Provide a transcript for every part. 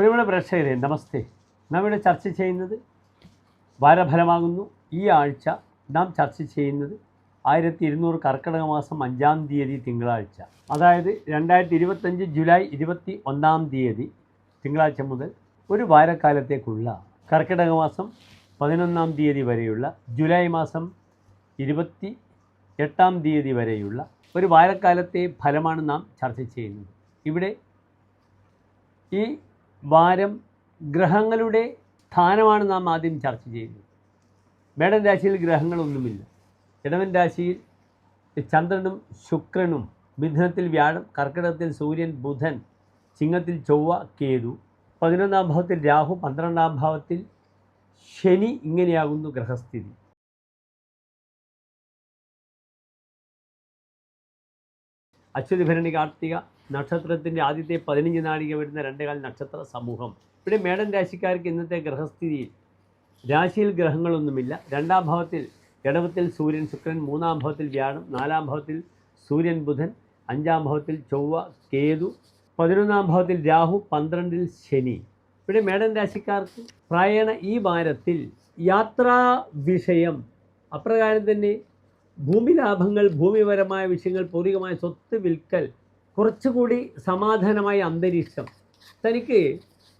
പ്രിയമുള്ള പ്രേക്ഷകരെ നമസ്തേ. നാം ഇവിടെ ചർച്ച ചെയ്യുന്നത് വാരഫലമാകുന്നു. ഈ ആഴ്ച നാം ചർച്ച ചെയ്യുന്നത് ആയിരത്തി ഇരുന്നൂറ് കർക്കിടക മാസം അഞ്ചാം തീയതി തിങ്കളാഴ്ച. അതായത് രണ്ടായിരത്തി ഇരുപത്തഞ്ച് ജൂലൈ ഇരുപത്തി ഒന്നാം തീയതി തിങ്കളാഴ്ച മുതൽ ഒരു വാരക്കാലത്തേക്കുള്ള കർക്കിടക മാസം പതിനൊന്നാം തീയതി വരെയുള്ള ജൂലൈ മാസം ഇരുപത്തി എട്ടാം തീയതി വരെയുള്ള ഒരു വാരക്കാലത്തെ ഫലമാണ് നാം ചർച്ച ചെയ്യുന്നത്. ഇവിടെ ഈ വാരം ഗ്രഹങ്ങളുടെ സ്ഥാനമാണ് നാം ആദ്യം ചർച്ച ചെയ്യുന്നത്. മേടൻ രാശിയിൽ ഗ്രഹങ്ങളൊന്നുമില്ല. ഇടവൻ രാശിയിൽ ചന്ദ്രനും ശുക്രനും മിഥുനത്തിൽ വ്യാഴം കർക്കിടകത്തിൽ സൂര്യൻ ബുധൻ ചിങ്ങത്തിൽ ചൊവ്വ കേതു. പതിനൊന്നാം ഭാവത്തിൽ രാഹു പന്ത്രണ്ടാം ഭാവത്തിൽ ശനി ഇങ്ങനെയാകുന്നു ഗ്രഹസ്ഥിതി. അശ്വതി കാർത്തിക നക്ഷത്രത്തിന്റെ ആദ്യത്തെ പതിനഞ്ച് നാഴിക വരുന്ന രണ്ടേകാൽ നക്ഷത്ര സമൂഹം. ഇവിടെ മേടൻ രാശിക്കാർക്ക് ഇന്നത്തെ ഗ്രഹസ്ഥിതിയിൽ രാശിയിൽ ഗ്രഹങ്ങളൊന്നുമില്ല. രണ്ടാം ഭാവത്തിൽ ഇടവത്തിൽ സൂര്യൻ ശുക്രൻ മൂന്നാം ഭാവത്തിൽ വ്യാഴം നാലാം ഭാവത്തിൽ സൂര്യൻ ബുധൻ അഞ്ചാം ഭാവത്തിൽ ചൊവ്വ കേതു പതിനൊന്നാം ഭാവത്തിൽ രാഹു പന്ത്രണ്ടിൽ ശനി. ഇവിടെ മേടൻ രാശിക്കാർക്ക് പ്രായണ ഈ വാരത്തിൽ യാത്രാ വിഷയം. അപ്രകാരം തന്നെ ഭൂമി ലാഭങ്ങൾ ഭൂമിപരമായ വിഷയങ്ങൾ പൂർവികമായ സ്വത്ത് വിൽക്കൽ കുറച്ചുകൂടി സമാധാനമായ അന്തരീക്ഷം. തനിക്ക്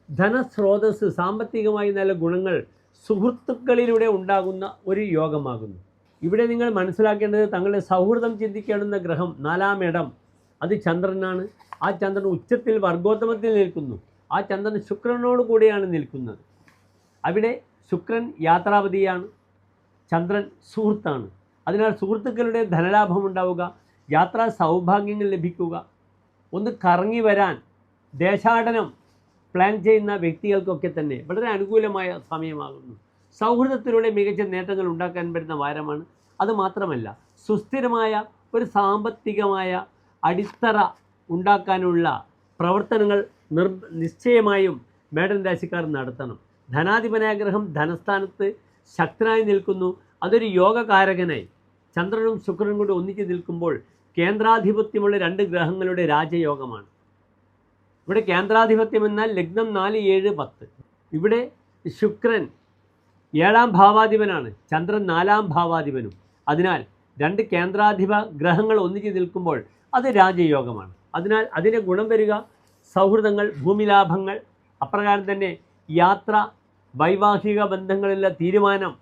ധനസ്രോതസ് സാമ്പത്തികമായി നല്ല ഗുണങ്ങൾ സുഹൃത്തുക്കളിലൂടെ ഉണ്ടാകുന്ന ഒരു യോഗമാകുന്നു. ഇവിടെ നിങ്ങൾ മനസ്സിലാക്കേണ്ടത് തങ്ങളുടെ സൗഹൃദം ചിന്തിക്കേണ്ടുന്ന ഗ്രഹം നാലാം ഇടം. അത് ചന്ദ്രനാണ്. ആ ചന്ദ്രൻ ഉച്ചത്തിൽ വർഗോത്തമത്തിൽ നിൽക്കുന്നു. ആ ചന്ദ്രൻ ശുക്രനോട് കൂടിയാണ് നിൽക്കുന്നത്. അവിടെ ശുക്രൻ യാത്രാപതിയാണ്. ചന്ദ്രൻ സുഹൃത്താണ്. അതിനാൽ സുഹൃത്തുക്കളുടെ ധനലാഭം ഉണ്ടാവുക യാത്രാ സൗഭാഗ്യങ്ങൾ ലഭിക്കുക ഒന്ന് കറങ്ങി വരാൻ ദേശാടനം പ്ലാൻ ചെയ്യുന്ന വ്യക്തികൾക്കൊക്കെ തന്നെ വളരെ അനുകൂലമായ സമയമാകുന്നു. സൗഹൃദത്തിലൂടെ മികച്ച നേട്ടങ്ങൾ ഉണ്ടാക്കാൻ പറ്റുന്ന വാരമാണ്. അതുമാത്രമല്ല സുസ്ഥിരമായ ഒരു സാമ്പത്തികമായ അടിത്തറ ഉണ്ടാക്കാനുള്ള പ്രവർത്തനങ്ങൾ നിർ നിശ്ചയമായും മേടൻ രാശിക്കാർ നടത്തണം. ധനാധിപനാഗ്രഹം ധനസ്ഥാനത്ത് ശക്തനായി നിൽക്കുന്നു. അതൊരു യോഗകാരകനായി. ചന്ദ്രനും ശുക്രനും കൂടി ഒന്നിച്ച് നിൽക്കുമ്പോൾ കേന്ദ്രാധിപത്യമുള്ള രണ്ട് ഗ്രഹങ്ങളുടെ രാജയോഗമാണ്. ഇവിടെ കേന്ദ്രാധിപത്യം എന്നാൽ ലഗ്നം നാല് ഏഴ് പത്ത്. ഇവിടെ ശുക്രൻ ഏഴാം ഭാവാധിപനാണ് ചന്ദ്രൻ നാലാം ഭാവാധിപനും. അതിനാൽ രണ്ട് കേന്ദ്രാധിപ ഗ്രഹങ്ങൾ ഒന്നിച്ച് നിൽക്കുമ്പോൾ അത് രാജയോഗമാണ്. അതിനാൽ അതിന്റെ ഗുണം വരിക സൗഹൃദങ്ങൾ ഭൂമിലാഭങ്ങൾ അപ്രകാരം തന്നെ യാത്ര വൈവാഹിക ബന്ധങ്ങളിലെ തീരുമാനം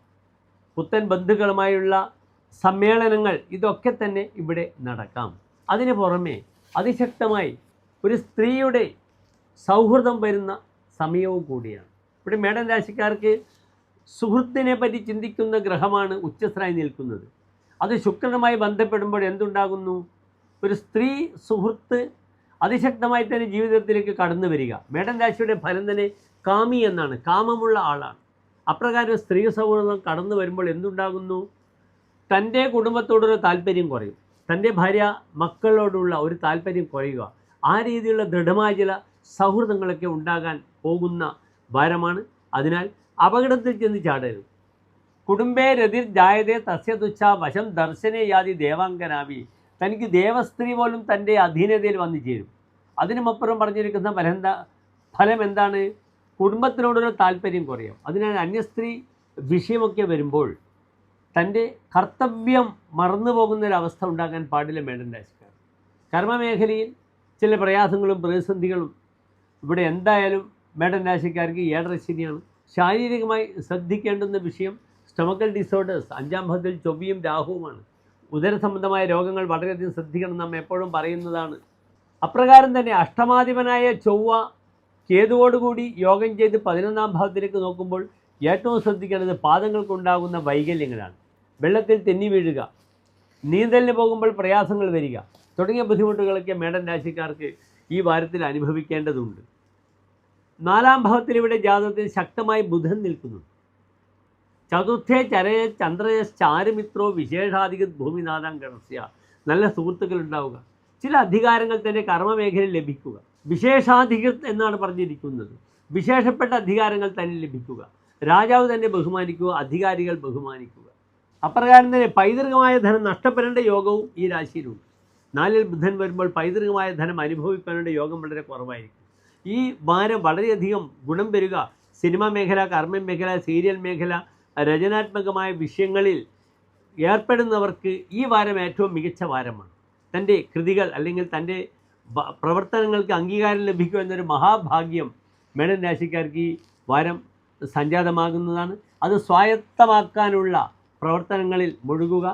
പുത്തൻ ബന്ധുക്കളുമായുള്ള സമ്മേളനങ്ങൾ ഇതൊക്കെ തന്നെ ഇവിടെ നടക്കാം. അതിന് പുറമെ അതിശക്തമായി ഒരു സ്ത്രീയുടെ സൗഹൃദം വരുന്ന സമയവും കൂടിയാണ്. ഇവിടെ മേടൻ രാശിക്കാർക്ക് സുഹൃത്തിനെ പറ്റി ചിന്തിക്കുന്ന ഗ്രഹമാണ് ഉച്ചസ്ഥനായി നിൽക്കുന്നത്. അത് ശുക്രനുമായി ബന്ധപ്പെടുമ്പോൾ എന്തുണ്ടാകുന്നു? ഒരു സ്ത്രീ സുഹൃത്ത് അതിശക്തമായി തന്നെ ജീവിതത്തിലേക്ക് കടന്നു വരിക. മേടൻ രാശിയുടെ ഫലം തന്നെ കാമി എന്നാണ്. കാമമുള്ള ആളാണ്. അപ്രകാരം സ്ത്രീ സൗഹൃദം കടന്നു വരുമ്പോൾ എന്തുണ്ടാകുന്നു? തന്റെ കുടുംബത്തോടൊരു താല്പര്യം കുറയും. തന്റെ ഭാര്യ മക്കളോടുള്ള ഒരു താല്പര്യം കുറയുക. ആ രീതിയിലുള്ള ദൃഢമായ ചില സൗഹൃദങ്ങളൊക്കെ ഉണ്ടാകാൻ പോകുന്ന ഭാരമാണ്. അതിനാൽ അപകടത്തിൽ ചെന്ന് ചാടരുത്. കുടുംബേ രതിർ ജായതേ തസ്യ തുച്ഛ വശം ദർശനയാതി ദേവാംഗനാവി തനിക്ക് ദേവസ്ത്രീ പോലും തന്റെ അധീനതയിൽ വന്നു ചേരും. അതിനുമപ്പുറം പറഞ്ഞിരിക്കുന്ന ഫലം എന്താ ഫലം എന്താണ്? കുടുംബത്തിനോടുള്ള താല്പര്യം കുറയും. അതിനാൽ അന്യസ്ത്രീ വിഷയമൊക്കെ വരുമ്പോൾ തന്റെ കർത്തവ്യം മറന്നു പോകുന്നൊരവസ്ഥ ഉണ്ടാക്കാൻ പാടില്ല മേഡൻ രാശിക്കാർ കർമ്മമേഖലയിൽ ചില പ്രയാസങ്ങളും പ്രതിസന്ധികളും ഇവിടെ എന്തായാലും മേഡൻ രാശിക്കാർക്ക് ഏഴര ശനിയാണ് ശാരീരികമായി ശ്രദ്ധിക്കേണ്ടുന്ന വിഷയം സ്റ്റൊമക്കൽ ഡിസോർഡേഴ്സ് അഞ്ചാം ഭാഗത്തിൽ ചൊവ്വയും രാഹുവുമാണ്. ഉദര സംബന്ധമായ രോഗങ്ങൾ വളരെയധികം ശ്രദ്ധിക്കണം നാം എപ്പോഴും പറയുന്നതാണ്. അപ്രകാരം തന്നെ അഷ്ടമാധിപനായ ചൊവ്വ കേതുവോടുകൂടി യോഗം ചെയ്ത് പതിനൊന്നാം ഭാവത്തിലേക്ക് നോക്കുമ്പോൾ ഏറ്റവും ശ്രദ്ധിക്കേണ്ടത് പാദങ്ങൾക്കുണ്ടാകുന്ന വൈകല്യങ്ങളാണ്. വെള്ളത്തിൽ തെന്നി വീഴുക. നീന്തലിന് പോകുമ്പോൾ പ്രയാസങ്ങൾ വരിക. തുടങ്ങിയ ബുദ്ധിമുട്ടുകളൊക്കെ മേടൻ രാശിക്കാർക്ക് ഈ വാരത്തിൽ അനുഭവിക്കേണ്ടതുണ്ട്. നാലാം ഭാവത്തിൽ ഇവിടെ ജാതകത്തിൽ ശക്തമായി ബുധൻ നിൽക്കുന്നു. ചതുർത്ഥേ ചരയ ചന്ദ്രയ ചാരുമിത്രോ വിശേഷാധിക ഭൂമിനാഥാം ഗണസ്യ. നല്ല സുഹൃത്തുക്കൾ ഉണ്ടാവുക. ചില അധികാരങ്ങൾ തന്നെ കർമ്മമേഖലയിൽ ലഭിക്കുക. വിശേഷാധികൃത് എന്നാണ് പറഞ്ഞിരിക്കുന്നത്. വിശേഷപ്പെട്ട അധികാരങ്ങൾ തന്നെ ലഭിക്കുക. രാജാവ് തന്നെ ബഹുമാനിക്കുക അധികാരികൾ ബഹുമാനിക്കുക. അപ്രകാരം തന്നെ പൈതൃകമായ ധനം നഷ്ടപ്പെടേണ്ട യോഗവും ഈ രാശിയിലുണ്ട്. നാലിൽ ബുധൻ വരുമ്പോൾ പൈതൃകമായ ധനം അനുഭവിക്കാനുള്ള യോഗം വളരെ കുറവായിരിക്കും. ഈ വാരം വളരെയധികം ഗുണം വരിക സിനിമാ മേഖല കർമ്മ മേഖല സീരിയൽ മേഖല രചനാത്മകമായ വിഷയങ്ങളിൽ ഏർപ്പെടുന്നവർക്ക് ഈ വാരം ഏറ്റവും മികച്ച വാരമാണ്. തന്റെ കൃതികൾ അല്ലെങ്കിൽ തന്റെ പ്രവർത്തനങ്ങൾക്ക് അംഗീകാരം ലഭിക്കുക എന്നൊരു മഹാഭാഗ്യം മേടൻ രാശിക്കാർക്ക് ഈ വാരം സംജാതമാകുന്നതാണ്. അത് സ്വായത്തമാക്കാനുള്ള പ്രവർത്തനങ്ങളിൽ മുഴുകുക.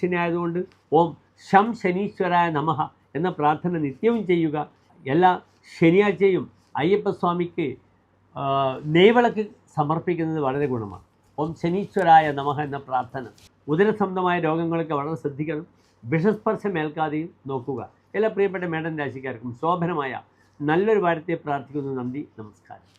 ശനി ഓം ശം ശനീശ്വരായ നമഹ എന്ന പ്രാർത്ഥന നിത്യവും ചെയ്യുക. എല്ലാ ശനിയാഴ്ചയും അയ്യപ്പസ്വാമിക്ക് നെയ്വിളക്ക് സമർപ്പിക്കുന്നത് വളരെ ഗുണമാണ്. ഓം ശനീശ്വരായ നമഹ എന്ന പ്രാർത്ഥന. ഉദരസംബന്ധമായ രോഗങ്ങളൊക്കെ വളരെ ശ്രദ്ധിക്കണം. വിഷസ്പർശം ഏൽക്കാതെയും നോക്കുക. എല്ലാ പ്രിയപ്പെട്ട മേഡൻ രാശിക്കാർക്കും ശോഭനമായ നല്ലൊരു വാരത്തെ പ്രാർത്ഥിക്കുന്നു. നന്ദി നമസ്കാരം.